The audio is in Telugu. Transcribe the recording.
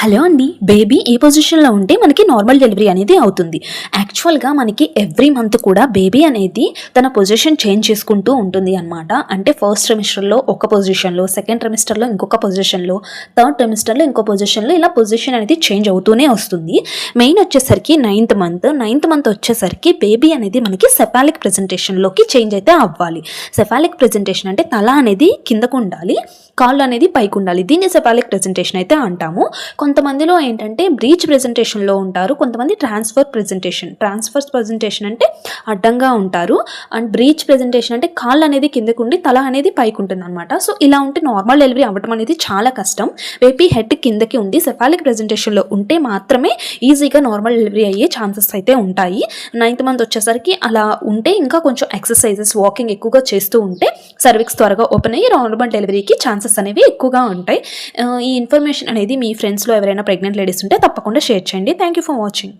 హలో అండి. బేబీ ఏ పొజిషన్లో ఉంటే మనకి నార్మల్ డెలివరీ అనేది అవుతుంది. యాక్చువల్గా మనకి ఎవ్రీ మంత్ కూడా బేబీ అనేది తన పొజిషన్ చేంజ్ చేసుకుంటూ ఉంటుంది అనమాట అంటే ఫస్ట్ ట్రెమిస్టర్లో ఒక పొజిషన్లో సెకండ్ ట్రెమిస్టర్లో ఇంకొక పొజిషన్లో థర్డ్ ట్రెమిస్టర్లో ఇంకో పొజిషన్లో ఇలా పొజిషన్ అనేది చేంజ్ అవుతూనే వస్తుంది. మెయిన్ వచ్చేసరికి నైన్త్ మంత్ నైన్త్ మంత్ వచ్చేసరికి బేబీ అనేది మనకి సెఫాలిక్ ప్రెజెంటేషన్లోకి చేంజ్ అయితే అవ్వాలి. సెఫాలిక్ ప్రెజెంటేషన్ అంటే తల అనేది కిందకు ఉండాలి కాళ్ళు అనేది పైకి ఉండాలి. దీన్ని సెఫాలిక్ ప్రెజెంటేషన్ అయితే అంటాము. కొంతమందిలో ఏంటంటే బ్రీచ్ ప్రెజెంటేషన్లో ఉంటారు కొంతమంది ట్రాన్స్ఫర్ ప్రెజెంటేషన్ ట్రాన్స్ఫర్ ప్రెజెంటేషన్ అంటే అడ్డంగా ఉంటారు. అండ్ బ్రీచ్ ప్రెజెంటేషన్ అంటే కాళ్ళు అనేది కిందకు ఉండి తల అనేది పైకి ఉంటుంది అనమాట సో ఇలా ఉంటే నార్మల్ డెలివరీ అవ్వడం అనేది చాలా కష్టం. వేపీ హెడ్ కిందకి ఉండి సెఫాలిక్ ప్రెజెంటేషన్లో ఉంటే మాత్రమే ఈజీగా నార్మల్ డెలివరీ అయ్యే ఛాన్సెస్ అయితే ఉంటాయి. నైన్త్ మంత్ వచ్చేసరికి అలా ఉంటే ఇంకా కొంచెం ఎక్సర్సైజెస్ వాకింగ్ ఎక్కువగా చేస్తూ ఉంటే సర్విక్స్ త్వరగా ఓపెన్ అయ్యి నార్మల్ డెలివరీకి ఛాన్సెస్ అనేవి ఎక్కువగా ఉంటాయి. Uh, ఈ ఇన్ఫర్మేషన్ అనేది మీ ఫ్రెండ్స్లో ఎవరైనా ప్రెగ్నెంట్ లేడీస్ ఉంటే తప్పకుండా షేర్ చేయండి. Thank you for watching